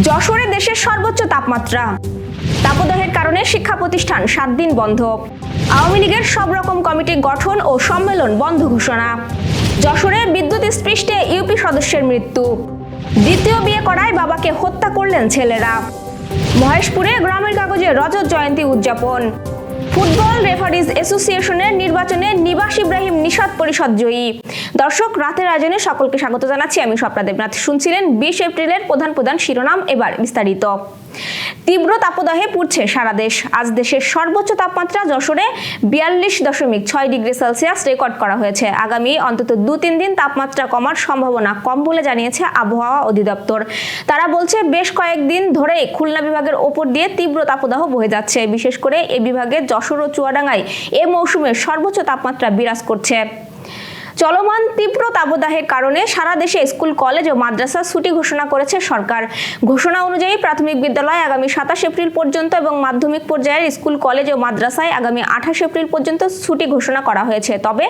যশোরে দেশের সর্বোচ্চ তাপমাত্রা। তাপদাহের কারণে শিক্ষা প্রতিষ্ঠান সাত দিন বন্ধ। আওয়ামী লীগের সব রকম কমিটি গঠন ও সম্মেলন বন্ধ ঘোষণা। যশোরে বিদ্যুৎ স্পৃষ্টে ইউপি সদস্যের মৃত্যু। দ্বিতীয় বিয়ে করায় বাবাকে হত্যা করলেন ছেলেরা। মহেশপুরে গ্রামের কাগজে রজত জয়ন্তী উদযাপন। ফুটবল রেফারিজ অ্যাসোসিয়েশনের নির্বাচনে নিবাস ইব্রাহিম নিষাদ পরিষদ জয়ী। দর্শক, রাতের আয়োজনে সকলকে স্বাগত জানাচ্ছি। আমি স্বপ্না দেবনাথ। শুনছিলেন বিশ এপ্রিলের প্রধান প্রধান শিরোনাম, এবার বিস্তারিত। তীব্র তাপদাহে পুড়ছে সারা দেশ। আজ দেশের সর্বোচ্চ তাপমাত্রা যশোরে বিয়াল্লিশ দশমিক ছয় ডিগ্রি সেলসিয়াস রেকর্ড করা হয়েছে। আগামী অন্তত দু তিন দিন তাপমাত্রা কমার সম্ভাবনা কম বলে জানিয়েছে আবহাওয়া অধিদপ্তর। তারা বলছে, বেশ কয়েকদিন ধরে খুলনা বিভাগের ওপর দিয়ে তীব্র তাপদাহ বয়ে যাচ্ছে। বিশেষ করে এ বিভাগে যশোর ও চুয়াডাঙ্গায় এ মৌসুমে সর্বোচ্চ তাপমাত্রা বিরাজ করছে। চলমান তীব্র তাপদাহের কারণে সারা দেশে স্কুল, কলেজ ও মাদ্রাসা ছুটি ঘোষণা করেছে সরকার। ঘোষণা অনুযায়ী প্রাথমিক বিদ্যালয় আগামী সাতাশ এপ্রিল পর্যন্ত এবং মাধ্যমিক পর্যায়ের স্কুল, কলেজ ও মাদ্রাসায় আগামী আঠাশ এপ্রিল পর্যন্ত ছুটি ঘোষণা করা হয়েছে। তবে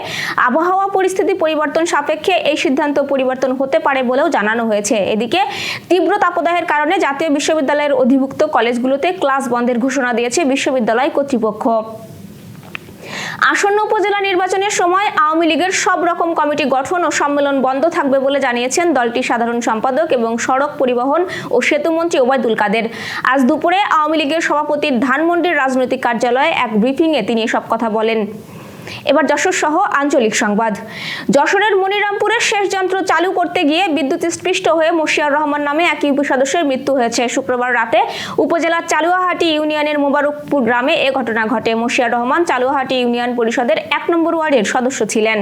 আবহাওয়া পরিস্থিতি পরিবর্তন সাপেক্ষে এই সিদ্ধান্ত পরিবর্তন হতে পারে বলেও জানানো হয়েছে। এদিকে তীব্র তাপদাহের কারণে জাতীয় বিশ্ববিদ্যালয়ের অধিভুক্ত কলেজগুলোতে ক্লাস বন্ধের ঘোষণা দিয়েছে বিশ্ববিদ্যালয় কর্তৃপক্ষ। আসন্ন উপজেলা নির্বাচনের সময় আওয়ামী লীগের সব রকম কমিটি গঠন ও সম্মেলন বন্ধ থাকবে বলে জানিয়েছেন দলটির সাধারণ সম্পাদক এবং সড়ক পরিবহন ও সেতুমন্ত্রী ওবায়দুল কাদের। আজ দুপুরে আওয়ামী লীগের সভাপতির ধানমন্ডির রাজনৈতিক কার্যালয়ে এক ব্রিফিংয়ে তিনি এসব কথা বলেন। এবার যশোর সহ আঞ্চলিক সংবাদ। যশোরের মনিরামপুরের শেষ যন্ত্র চালু করতে গিয়ে বিদ্যুৎ স্পৃষ্ট হয়ে মশিয়ার রহমান নামে এক ইউপি সদস্যের মৃত্যু হয়েছে। শুক্রবার রাতে উপজেলার চালুয়াহাটি ইউনিয়নের মোবারকপুর গ্রামে এ ঘটনা ঘটে। মশিয়ার রহমান চালুয়াহাটি ইউনিয়ন পরিষদের এক নম্বর ওয়ার্ডের সদস্য ছিলেন।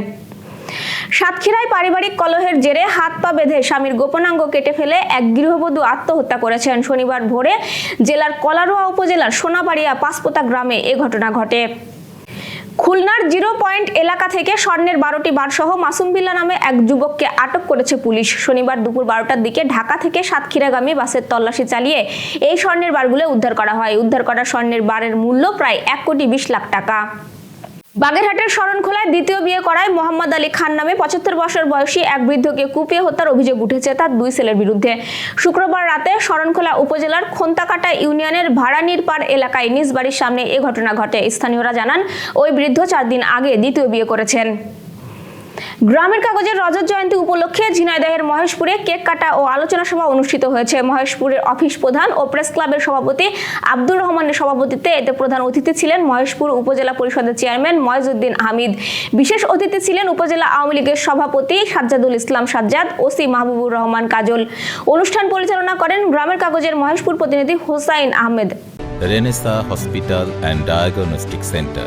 সাতক্ষীরায় পারিবারিক কলহের জেরে হাত পা বেঁধে স্বামীর গোপনাঙ্গ কেটে ফেলে এক গৃহবধূ আত্মহত্যা করেছেন। শনিবার ভোরে জেলার কলারোয়া উপজেলার সোনাবাড়িয়া পাঁচপোতা গ্রামে এ ঘটনা ঘটে। খুলনার জিরো পয়েন্ট এলাকা থেকে স্বর্ণের বারোটি বার সহ মাসুম বিল্লা নামে এক যুবককে আটক করেছে পুলিশ। শনিবার দুপুর বারোটার দিকে ঢাকা থেকে সাতক্ষীরাগামী বাসের তল্লাশি চালিয়ে এই স্বর্ণের বারগুলো উদ্ধার করা হয়। উদ্ধার করা স্বর্ণের বারের মূল্য প্রায় এক কোটি বিশ লাখ টাকা। বাগেরহাটের শরণখোলায় দ্বিতীয় বিয়ে করায় মোহাম্মদ আলী খান নামে পঁচাত্তর বছর বয়সী এক বৃদ্ধকে কুপিয়ে হত্যার অভিযোগ উঠেছে তার দুই ছেলের বিরুদ্ধে। শুক্রবার রাতে শরণখোলা উপজেলার খোন্তাকাটা ইউনিয়নের ভাড়ানিরপাড় এলাকায় নিজ বাড়ির সামনে এ ঘটনা ঘটে। স্থানীয়রা জানান, ওই বৃদ্ধ চার দিন আগে দ্বিতীয় বিয়ে করেছেন। গ্রামের কাগজের রজত জয়ন্তী উপলক্ষে ঝিনাইদহের মহেশপুরে কেক কাটা ও আলোচনা সভা অনুষ্ঠিত হয়েছে। মহেশপুরের অফিস প্রধান ও প্রেস ক্লাবের সভাপতি আব্দুর রহমানের সভাপতিত্বে এতে প্রধান অতিথি ছিলেন মহেশপুর উপজেলা পরিষদের চেয়ারম্যান ময়জউদ্দিন আহমিদ বিশেষ অতিথি ছিলেন উপজেলা আওয়ামী লীগের সভাপতি সাজ্জাদুল ইসলাম সাজ্জাদ, ওসি মাহবুবুর রহমান কাজল। অনুষ্ঠান পরিচালনা করেন গ্রামের কাগজের মহেশপুর প্রতিনিধি Hussain Ahmed. Renaissance hospital and diagnostic centre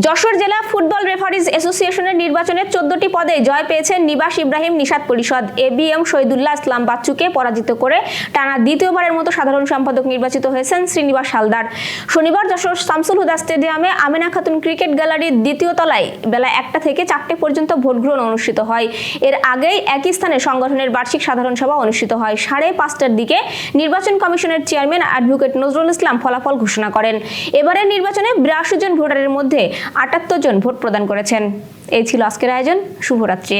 Jessore জেলা ফুটবল রেফারিজ অ্যাসোসিয়েশনের নির্বাচনে চোদ্দটি পদে জয় পেয়েছেন নিবাস ইব্রাহিম নিষাদ পরিষদ। A B M Shahidullah Islam বাচ্চুকে পরাজিত করে টানা দ্বিতীয়বারের মতো সাধারণ সম্পাদক নির্বাচিত হয়েছেন শ্রীনিবাস হালদার। শনিবার যশোর শামসুল হুদা স্টেডিয়ামে আমেনা খাতুন ক্রিকেট গ্যালারির দ্বিতীয় তলায় বেলা একটা থেকে চারটে পর্যন্ত ভোট গ্রহণ অনুষ্ঠিত হয়। এর আগেই একই স্থানে সংগঠনের বার্ষিক সাধারণ সভা অনুষ্ঠিত হয়। সাড়ে পাঁচটার দিকে নির্বাচন কমিশনের চেয়ারম্যান অ্যাডভোকেট নজরুল ইসলাম ফলাফল ঘোষণা করেন। এবারের নির্বাচনে বিরাশি জন ভোটারের মধ্যে আটাত্তর জন ভোট প্রদান করেছেন। এই ছিল আজকের আয়োজন। শুভরাত্রি।